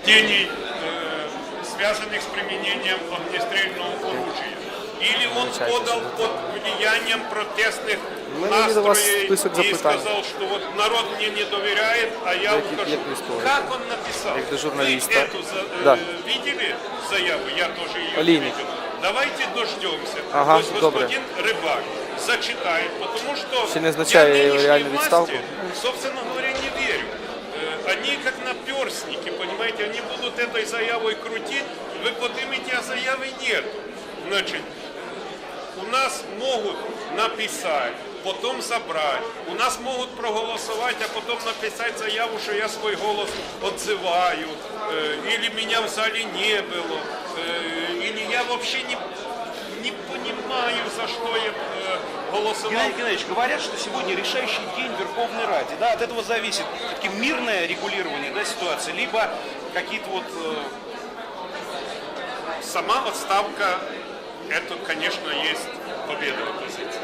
побуждений, э, связанных с применением огнестрельного оружия. Или он Замечательно. подал под влиянием протестных У мене є до вас настроей список и запитань. сказал, что вот народ мне не доверяет, а я Як- ухожу. як ви історик? Как он написал? Як до Вы журналіста. эту за- э, Да. видели заяву? Я тоже ее Олійник. видел. Давайте дождемся. Ага, То есть добре. господин Рыбак зачитает, потому что Ще не означає я нынешней реальну власти, відставку? собственно говоря, не верю. Э, Они как наперстники, понимаете, они будут этой заявой крутить, вы поднимете, а заявы нет. Значит, у нас могут написать, потом собрать. У нас могут проголосовать, а потом написать заяву, что я свой голос отзываю, э, или меня в зале не было, э, или я вообще не, не понимаю, за что я голосовал. Геннадий Геннадьевич, говорят, что сегодня решающий день Верховной Раде. Да, от этого зависит все-таки мирное регулирование да, ситуации, либо какие-то вот э, Сама отставка, это, конечно, есть победа оппозиции.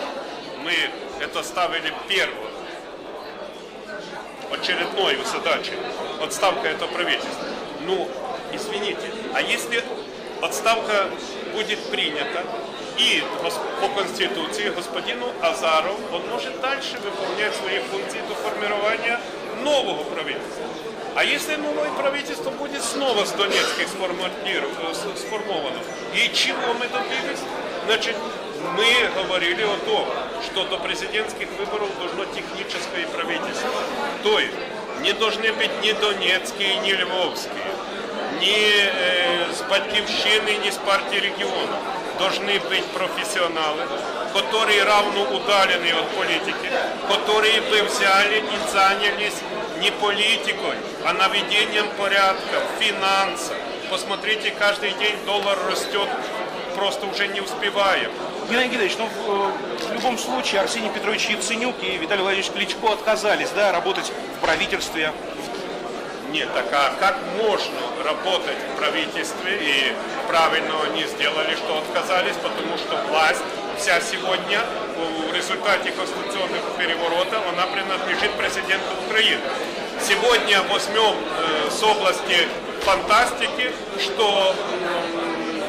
Мы это ставили первым, очередной задачей. Отставка это правительство. Ну, извините, а если отставка будет принята, и по Конституции господину Азаров, он может дальше выполнять свои функции до формирования нового правительства. А если новое правительство будет снова с Донецких сформатиров- э, и чего мы добились? Значит, мы говорили о том, что до президентских выборов должно техническое правительство. То есть не должны быть ни донецкие, ни львовские, ни с Батьковщины, ни с партии. Должны быть профессионалы, которые равно удалены от политики, которые бы взяли и занялись не политикой, а наведением порядка, финансов. Посмотрите, каждый день доллар растет, просто уже не успеваем. Геннадий Геннадьевич, ну в, в любом случае Арсений Петрович Яценюк и Виталий Владимирович Кличко отказались да, работать в правительстве. Нет, так а как можно работать в правительстве, и правильно они сделали, что отказались, потому что власть вся сегодня в результате конституционного переворота, она принадлежит президенту Украины. Сегодня возьмем э, с области фантастики, что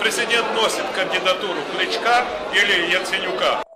президент носит кандидатуру Кличка или Яценюка.